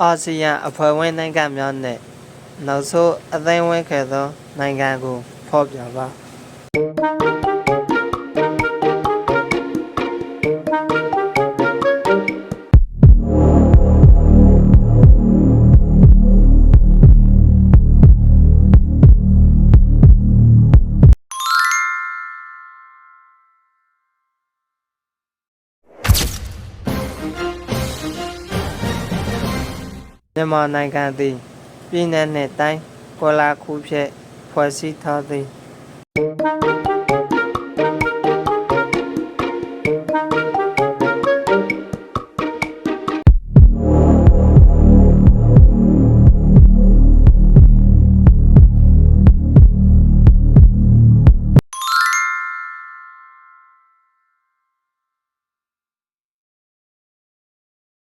အာဆီယံအဖွဲ့ဝင်နိုင်ငံများနဲ့နောက်ဆုံးအသိမ်းဝင်ခဲ့သောနိုင်ငံကိုဖော်ပြပါ မြန်မာနိုင်ငံသည်ပြည်내နှင့်တိုင်းကွာလာခုဖြင့်ဖွဲ့စည်းထားသည်